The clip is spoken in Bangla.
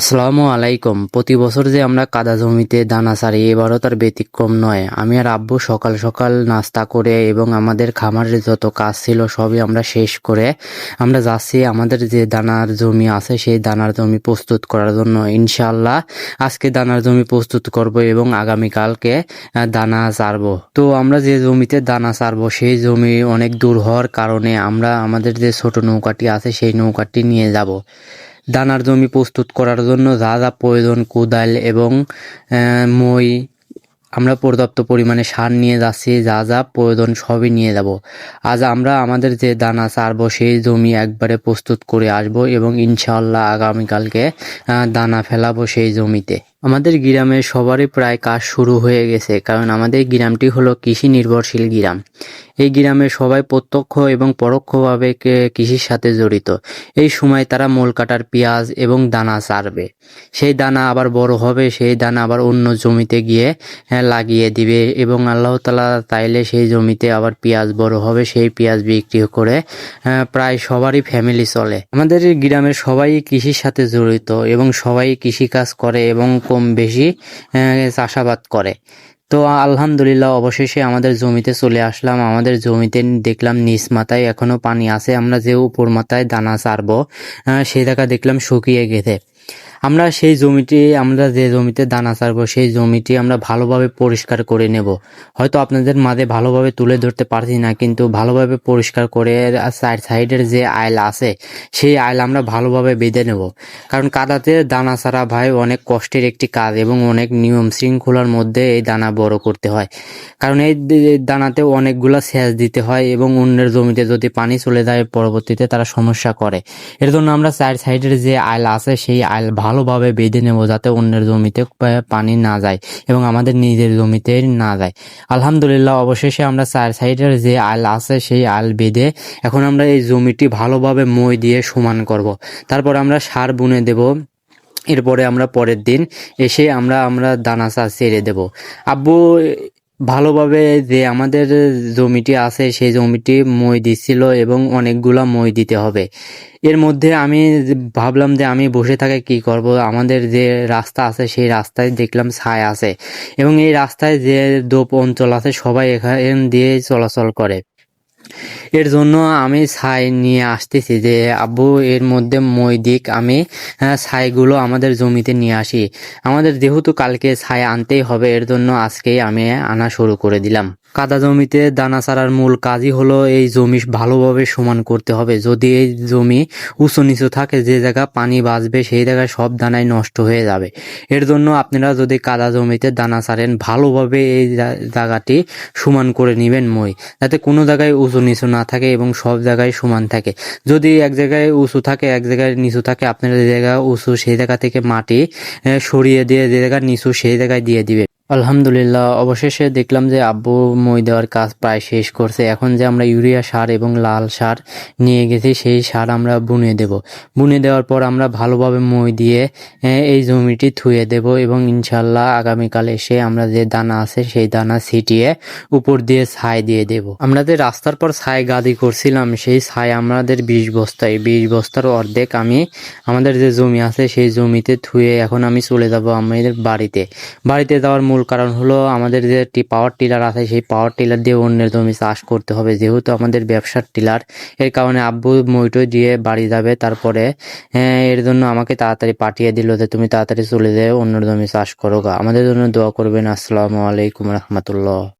আসসালামু আলাইকুম। প্রতি বছর যে আমরা কাদা জমিতে দানা সারি, এবারও তার ব্যতিক্রম নয়। আমি আর আব্বু সকাল সকাল নাস্তা করে এবং আমাদের খামারের যত কাজ ছিল সবই আমরা শেষ করে আমরা যাচ্ছি আমাদের যে দানার জমি আছে, সেই দানার জমি প্রস্তুত করার জন্য। ইনশাল্লাহ আজকে দানার জমি প্রস্তুত করব এবং আগামীকালকে দানা চারবো তো আমরা যে জমিতে দানা চারবো সেই জমি অনেক দূর হওয়ার কারণে আমরা আমাদের যে ছোট নৌকাটি আছে, সেই নৌকাটি নিয়ে যাব। দানার জমি প্রস্তুত করার জন্য যা যা প্রয়োজন, কোদাল এবং মই, আমরা পর্যাপ্ত পরিমাণে সার নিয়ে যাচ্ছি, যা যা প্রয়োজন সবই নিয়ে যাব। আজ আমরা আমাদের যে দানা চারব সেই জমি একবারে প্রস্তুত করে আসব এবং ইনশাআল্লাহ আগামীকালকে দানা ফেলাবো সেই জমিতে। আমাদের গ্রামে সবারই প্রায় কাজ শুরু হয়ে গেছে, কারণ আমাদের গ্রামটি হলো কৃষি নির্ভরশীল গ্রাম। এই গ্রামে সবাই প্রত্যক্ষ এবং পরোক্ষভাবে কৃষির সাথে জড়িত। এই সময় তারা মোল কাটার পেঁয়াজ এবং দানা চারবে সেই দানা আবার বড় হবে, সেই দানা আবার অন্য জমিতে গিয়ে লাগিয়ে দিবে এবং আল্লাহ তালা তাইলে সেই জমিতে আবার পেঁয়াজ বড় হবে, সেই পেঁয়াজ বিক্রি করে প্রায় সবারই ফ্যামিলি চলে। আমাদের গ্রামের সবাই কৃষির সাথে জড়িত এবং সবাই কৃষি কাজ করে এবং কম বেশি চাষাবাদ করে। তো আলহামদুলিল্লাহ অবশেষে আমাদের জমিতে চলে আসলাম। আমাদের জমিতে দেখলাম নিচ মাথায় এখনও পানি আছে। আমরা যে উপর মাথায় দানা চারবো সেই জায়গা দেখলাম শুকিয়ে গেছে। আমরা সেই জমিটি, আমরা যে জমিতে দানা ছাড়বো সেই জমিটি আমরা ভালোভাবে পরিষ্কার করে নেব। হয়তো আপনাদের মাঝে ভালোভাবে তুলে ধরতে পারছি না, কিন্তু ভালোভাবে পরিষ্কার করে সাইড সাইডের যে আইল আছে, সেই আইল আমরা ভালোভাবে বেঁধে নেব। কারণ কাদাতে দানা ছাড়া ভাই অনেক কষ্টের একটি কাজ এবং অনেক নিয়ম শৃঙ্খলার মধ্যে এই দানা বড় করতে হয়। কারণ এই দানাতে অনেকগুলা সেচ দিতে হয় এবং অন্যের জমিতে যদি পানি চলে যায়, পরবর্তীতে তারা সমস্যা করে। এর জন্য আমরা সাইড সাইডের যে আইল আছে, সেই আইল ভালোভাবে বেঁধে নেব যাতে অন্যের জমিতে পানি না যায় এবং আমাদের নিজের জমিতে না যায়। আলহামদুলিল্লাহ, অবশেষে আমরা চার সাইডের যে আইল আছে সেই আল বেঁধে এখন আমরা এই জমিটি ভালোভাবে মই দিয়ে সমান করব। তারপর আমরা সার বুনে দেব। এরপরে আমরা পরের দিন এসে আমরা আমরা দানা চা ছেড়ে দেব। আব্বু ভালোভাবে যে আমাদের জমিটি আছে, সেই জমিটি মই দিচ্ছিল এবং অনেকগুলা মই দিতে হবে। এর মধ্যে আমি ভাবলাম যে আমি বসে থাকে কি করব? আমাদের যে রাস্তা আছে, সেই রাস্তায় দেখলাম ছায় আছে এবং এই রাস্তায় যে দোপ অঞ্চল আছে, সবাই এখান দিয়ে চলাচল করে। এর জন্য আমি ছাই নিয়ে আসতেছি যে আব্বু এর মধ্যে মই দিক আমি হ্যাঁ, ছাইগুলো আমাদের জমিতে নিয়ে আসি। আমাদের যেহেতু কালকে ছাই আনতেই হবে এর জন্য আজকেই আমি আনা শুরু করে দিলাম। কাদা জমিতে দানা ছাড়ার মূল কাজই হলো এই জমি ভালোভাবে সমান করতে হবে। যদি এই জমি উঁচু নিচু থাকে, যে জায়গা পানি বাঁচবে, সেই জায়গায় সব দানাই নষ্ট হয়ে যাবে। এর জন্য আপনারা যদি কাদা জমিতে দানা ছাড়েন, ভালোভাবে এই জায়গাটি সমান করে নেবেন মই। যাতে কোনো জায়গায় উঁচু নিচু না থাকে এবং সব জায়গায় সমান থাকে। যদি এক জায়গায় উঁচু থাকে, এক জায়গায় নিচু থাকে, আপনারা যে জায়গা উঁচু, সেই জায়গা থেকে মাটি সরিয়ে দিয়ে যে জায়গা নিচু, সেই জায়গায় দিয়ে দিবে আলহামদুলিল্লাহ, অবশেষে দেখলাম যে আব্বু মই দেওয়ার কাজ প্রায় শেষ করছে। এখন যে আমরা ইউরিয়া সার এবং লাল সার নিয়ে গেছি, সেই সার আমরা বুনে দেব। বুনে দেওয়ার পর আমরা ভালোভাবে মই দিয়ে এই জমিটি থুয়ে দেব এবং ইনশাল্লাহ আগামীকাল এসে আমরা যে দানা আছে, সেই দানা ছিটিয়ে উপর দিয়ে ছাই দিয়ে দেব। আমরা যে রাস্তার পর ছাই গাদি করছিলাম, সেই ছাই আমাদের বিশ বস্তায়, বিশ বস্তার অর্ধেক আমি, আমাদের যে জমি আছে, সেই জমিতে থুয়ে এখন আমি চলে যাব আমাদের বাড়িতে। বাড়িতে যাওয়ার মূল কারণ হলো আমাদের যে একটি পাওয়ার টিলার আছে সেই পাওয়ার টিলার দিয়ে অন্যের জমি চাষ করতে হবে। যেহেতু আমাদের ব্যবসার টিলার এর কারণে আব্বু মইটো দিয়ে বাড়ি যাবে। তারপরে হ্যাঁ, এর জন্য আমাকে তাড়াতাড়ি পাঠিয়ে দিল যে তুমি তাড়াতাড়ি চলে যেয়ে অন্যের জমি চাষ করো। আমাদের জন্য দোয়া করবেন। আসসালামু আলাইকুম রহমতুল্লাহ।